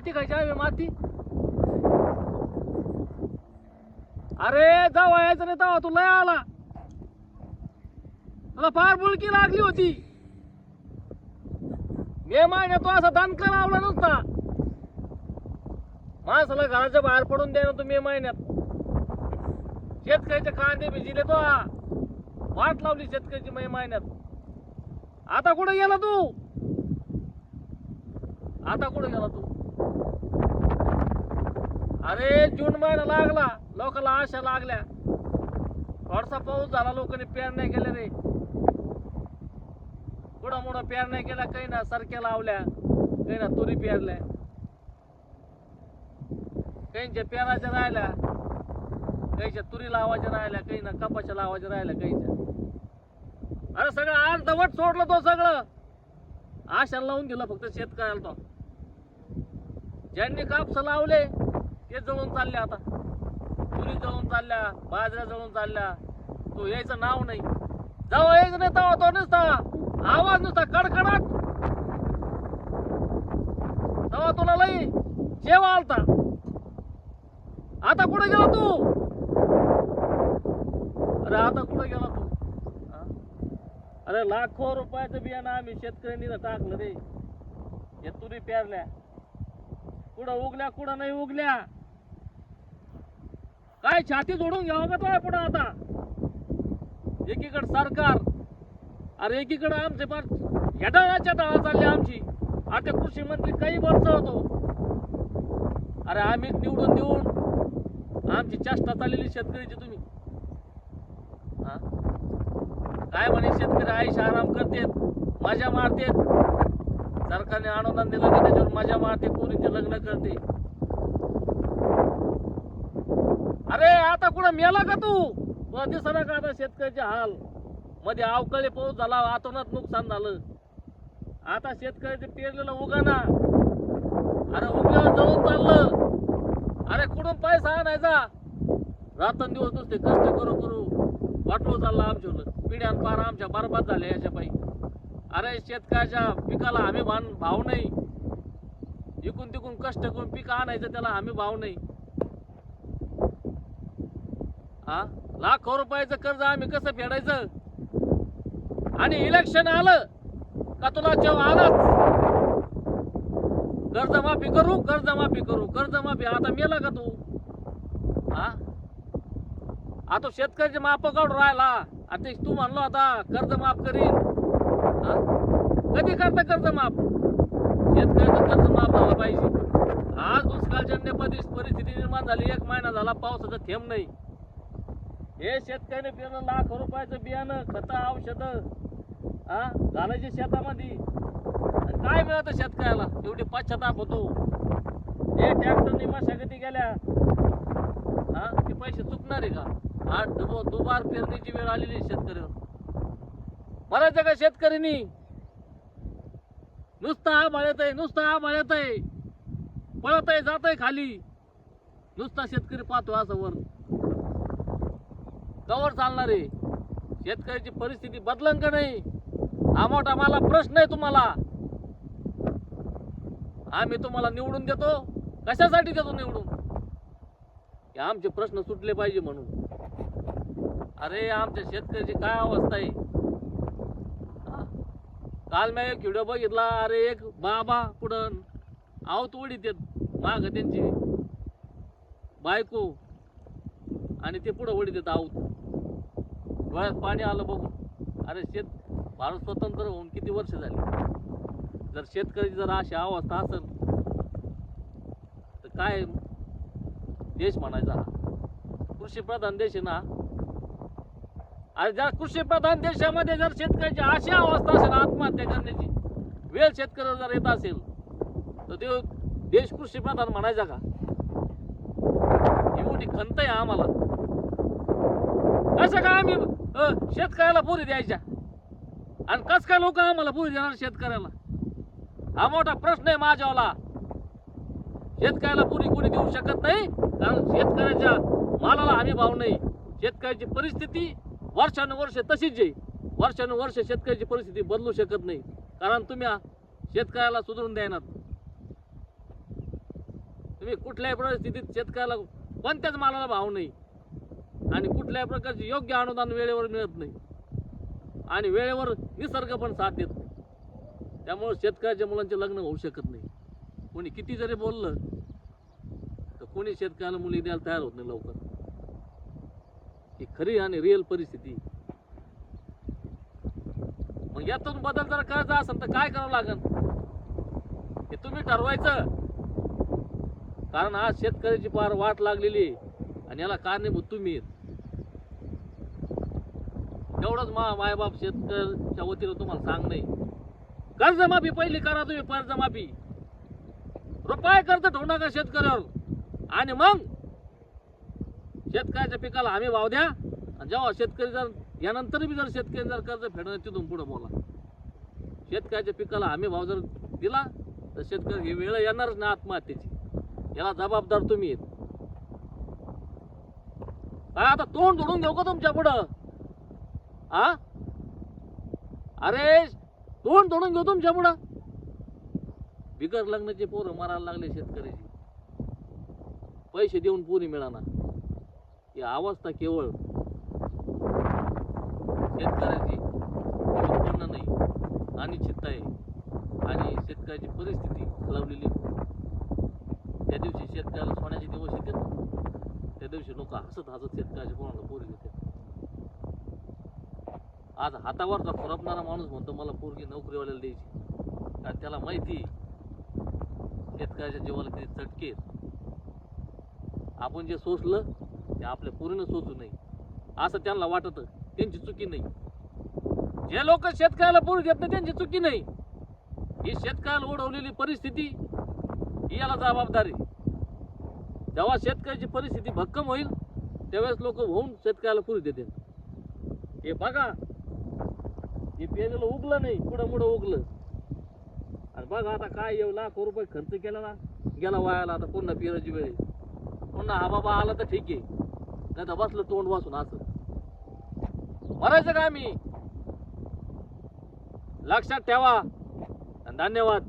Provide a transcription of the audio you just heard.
माती खायची आहे माती. अरे जावा यायचं नाही तेव्हा तू लय आला. तुला फार बुळकी लागली होती. मे महिन्यात तो असा दणका लावला नव्हता माणसाला घराच्या बाहेर पडून द्या ना तू मे महिन्यात. शेतकऱ्याचे कांदे भिजिले तो. वाट लावली शेतकऱ्याची मे महिन्यात. आता कुठं गेला तू? आता कुठं गेला तू? अरे जून महिना लागला. लोकांना आशा लागल्या. थोडासा पाऊस झाला लोकांनी पेरण्या केल्या रे. कुठं मोठं पेरण्या केल्या काही ना सरक्या लावल्या काही ना तुरी पेरल्या. काहींच्या पेराच्या राहिल्या काहीच्या तुरी लावायच्या राहिल्या काही ना कपाच्या लावायच्या राहिल्या काहीच्या अरे सगळं आज दवट सोडलं तो सगळं. आशा लावून दिलं फक्त शेतकऱ्याला तो. ज्यांनी कापस लावले ते जळून चालल्या आता. तुरी जळून चालल्या बाजऱ्या जळून चालल्या. तो यायचं नाव नाही. जाऊ यायचं नाही तवा तो नुसता. आवाज नुसता कडकडाट. तवा तुला लई जेवा आलता. आता कुठे गेला तू? अरे आता कुठे गेला तू? अरे लाखो रुपयाचं बियाणं आम्ही शेतकऱ्यांनी टाकलं रे. हे तुरी पेरल्या. कुठं उगल्या कुठं नाही उगल्या. काय? छाती जोडून घ्यावं का तो पुढं आता? एकीकडे सरकार अरे एकीकडे आमचे फार हेडाळाच्या डाळा चालली आमची. आता कृषी मंत्री काही वर्ष होतो अरे आम्ही निवडून देऊन आमची चेष्टा चाललेली शेतकरीची तुम्ही. काय म्हणे शेतकरी आयुष आराम करतेत मजा मारतेत. सरकारने अनुदान दिलं की त्याच्यावर मजा मारते पोरींचे लग्न करते अरे आता कुठं मेला का तू? दिसला का आता शेतकऱ्याचे हाल? मध्ये अवकाळी पाऊस झाला आतोनात नुकसान झालं. आता शेतकऱ्याचे पेरलेलं उगाना. अरे उगल्यावर जाऊन चाललं. अरे कुठून पैसा आणायचा? रातन दिवस नुसते कष्ट करू करू वाटवं चाललं आमच्या पिढ्यान पार आमच्या बरबाद झाल्या याच्या पायी अरे शेतकऱ्याच्या पिकाला आम्ही भान भाव नाही. इकून तिकून कष्ट करून पीक आणायचं त्याला आम्ही भाव नाही. हा? लाखो रुपयाचं कर्ज आम्ही कसं फेडायचं? आणि इलेक्शन आलं का तुला जेव्हा आलाच? कर्जमाफी करू कर्जमाफी करू कर्जमाफी आता मेला का तू? हा? आता शेतकऱ्याचे माप काढून राहिला. आता तू म्हणलो आता कर्ज माफ करीन. हा? कधी करता कर्ज माफ शेतकऱ्याचं कर्ज माफ झालं पाहिजे. आज दुष्काळजन्य परिस्थिती निर्माण झाली. एक महिना झाला पावसाचा थेंब नाही. हे शेतकऱ्याने पेरलं लाख रुपयाचं बियाणं खतं औषधं हा घालायचे शेतामध्ये. काय मिळतं शेतकऱ्याला? एवढी पश्चाताप होतो. हे ट्रॅक्टरनी मशागती गेल्या हा ते पैसे चुकणार आहे का? हा दुब- दुबार पेरणीची वेळ आलेली आहे शेतकऱ्यावर मरायचं का शेतकरीनी नुसतं हा येत आहे नुसतं हा येत आहे पळत आहे जात आहे खाली. नुसता शेतकरी पाहतो असं वर. कवर चालणार? आहे शेतकऱ्याची परिस्थिती बदलन का नाही? हा मोठा मला प्रश्न आहे तुम्हाला. आम्ही तुम्हाला निवडून देतो. कशासाठी देतो निवडून? आमचे प्रश्न सुटले पाहिजे म्हणून. अरे आमच्या शेतकऱ्याची काय अवस्था आहे? काल मी एक व्हिडिओ बघितला. अरे एक बाबा पुढं आवत उडीत येत माग त्यांची. बायको. आणि ते पुढं उडीत येत आहोत डोळ्यात पाणी आलं बघून. अरे शेत भारत स्वतंत्र होऊन किती वर्ष झाली? जर शेतकऱ्याची जर अशी अवस्था असेल तर काय देश म्हणायचा हा? कृषी प्रधान देश आहे ना? अरे ज्या कृषी प्रधान देशामध्ये जर शेतकऱ्याची अशी अवस्था असेल आत्महत्या करण्याची वेळ शेतकऱ्याला जर येत असेल तर ते देश कृषी प्रधान म्हणायचा का? ही मोठी खंत आहे आम्हाला. कसं काय आम्ही शेतकऱ्याला पुरी द्यायच्या? आणि कस काय लोक आम्हाला पुरी देणार शेतकऱ्याला? हा मोठा प्रश्न आहे माझ्यावाला. शेतकऱ्याला पुरी कोणी देऊ शकत नाही कारण शेतकऱ्याच्या मालाला हमी भाव नाही. शेतकऱ्याची परिस्थिती वर्षानुवर्ष तशीच आहे. वर्षानुवर्ष शेतकऱ्याची परिस्थिती बदलू शकत नाही. कारण तुम्ही शेतकऱ्याला सुधारून द्यायनात तुम्ही कुठल्याही परिस्थितीत शेतकऱ्याला कोणत्याच मालाला भाव नाही. आणि कुठल्याही प्रकारचे योग्य अनुदान वेळेवर मिळत नाही. आणि वेळेवर निसर्ग पण साथ देत नाही. त्यामुळे शेतकऱ्याच्या मुलांचे लग्न होऊ शकत नाही. कोणी किती जरी बोललं तर कोणी शेतकऱ्याला मुली द्यायला तयार होत नाही लवकर. ही खरी आणि रिअल परिस्थिती. मग यातून बदल जर करायचा असेल तर काय करावं लागेल हे तुम्ही ठरवायचं. कारण आज शेतकऱ्याची फार वाट लागलेली आहे. आणि याला कारणीभूत तुम्ही तेवढंच एवढंच मा मायबाप शेतकऱ्याच्या वतीनं तुम्हाला सांग नाही कर्जमाफी पहिली करा तुम्ही कर्जमाफी. रुपये कर्ज ठेवू नका शेतकऱ्यावर. आणि मग शेतकऱ्याच्या पिकाला हमी भाव द्या. आणि जेव्हा शेतकरी जर यानंतर बी जर शेतकरी जर कर्ज फेडणं तिथून पुढे बोला. शेतकऱ्याच्या पिकाला हमी भाव जर दिला तर शेतकरी ही वेळ येणारच ना आत्महत्येची. याला जबाबदार तुम्ही आहेत काय आता तोंड जोडून घेऊ का तुमच्या पुढं? आ अरे तोंड तोडून घेऊ तुमच्या पुढं? बिगर लग्नाचे पोरं मारायला लागले शेतकऱ्याची. पैसे देऊन पुरी मिळाना. ही अवस्था केवळ शेतकऱ्याची. उत्पन्न नाही अनिश्चितता आहे. आणि शेतकऱ्याची परिस्थिती खालावलेली त्या दिवशी शेतकऱ्याला सोन्याचे दिवस येतात त्या दिवशी लोक हसत हसत शेतकऱ्याच्या कोणाला पोरी देतात आज हातावरचा खुरपणारा माणूस म्हणतो मला पोरगी नोकरीवाल्याला द्यायची. कारण त्याला माहिती शेतकऱ्याच्या जीवाला किती चटके आपण जे सोचलं ते आपल्या पोरीनं सोचू नये. असं त्यांना वाटतं त्यांची चुकी नाही. जे लोक शेतकऱ्याला पोरी देत नाही त्यांची चुकी नाही. ही शेतकऱ्याला ओढवलेली परिस्थिती ही याला जबाबदारी जेव्हा शेतकऱ्याची परिस्थिती भक्कम होईल त्यावेळेस लोक होऊन शेतकऱ्याला पुरी देतील. हे बघा हे पेरलं उगलं नाही पुढं मुडं उगलं. आणि बघा आता काय येऊ लाखो रुपये खर्च केला ना गेला वायाला आता पुन्हा पेरायची वेळ पुन्हा हा बाबा आला तर ठीक आहे. नाही तर बसलं तोंड वाचून असं. मरायचं का मी? लक्षात ठेवा. धन्यवाद.